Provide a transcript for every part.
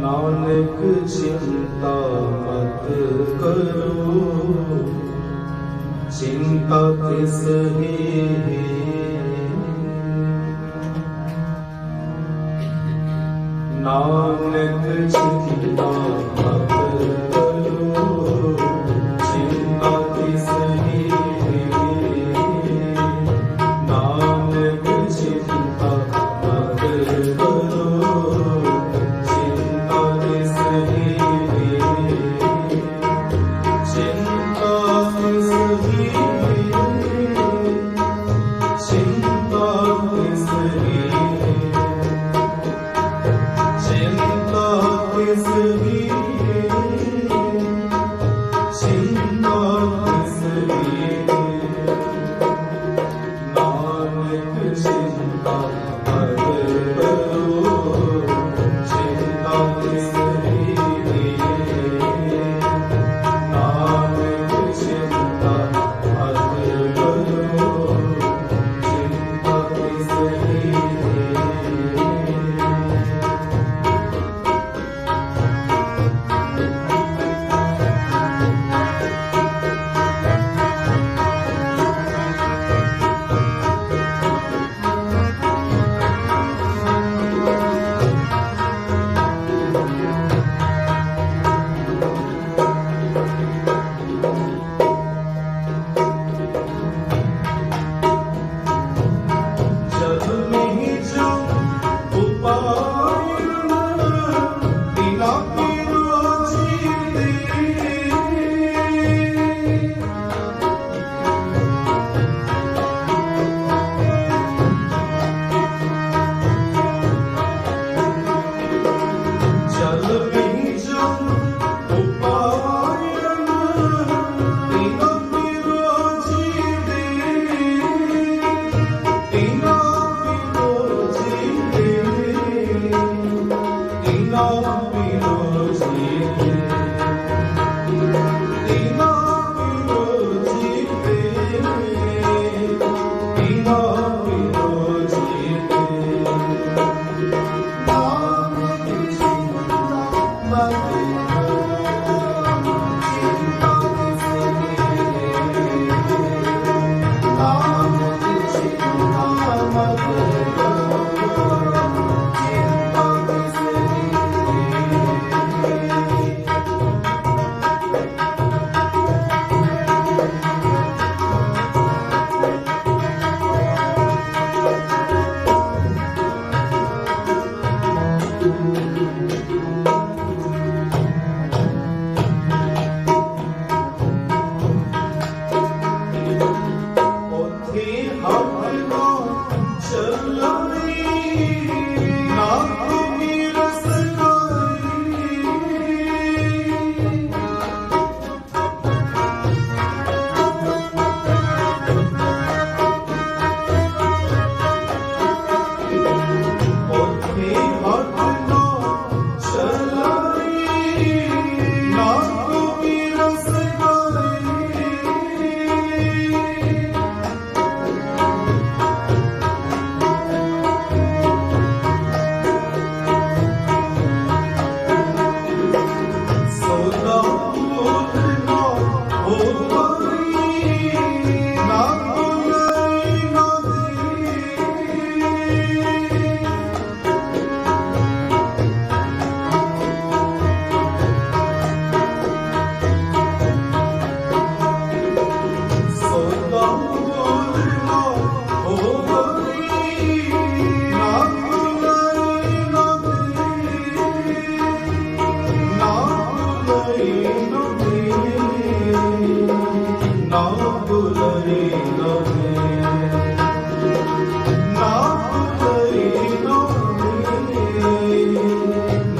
ਨਾਨਕ ਚਿੰਤਾ ਮਤ ਕਰੋ। ਚਿੰਤਾ ਤਿਸ ਹੀ? ਨਾਨਕ ਚਿੰਤਾ ਮਤ ਕਰੋ। to be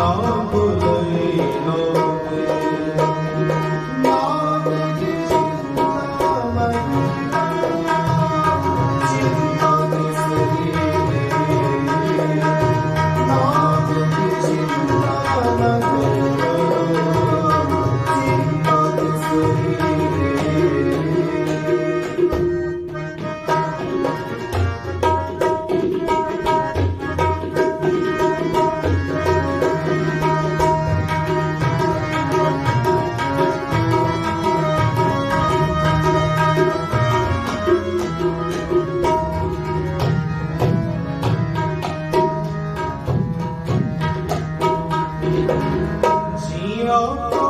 নাম Oh.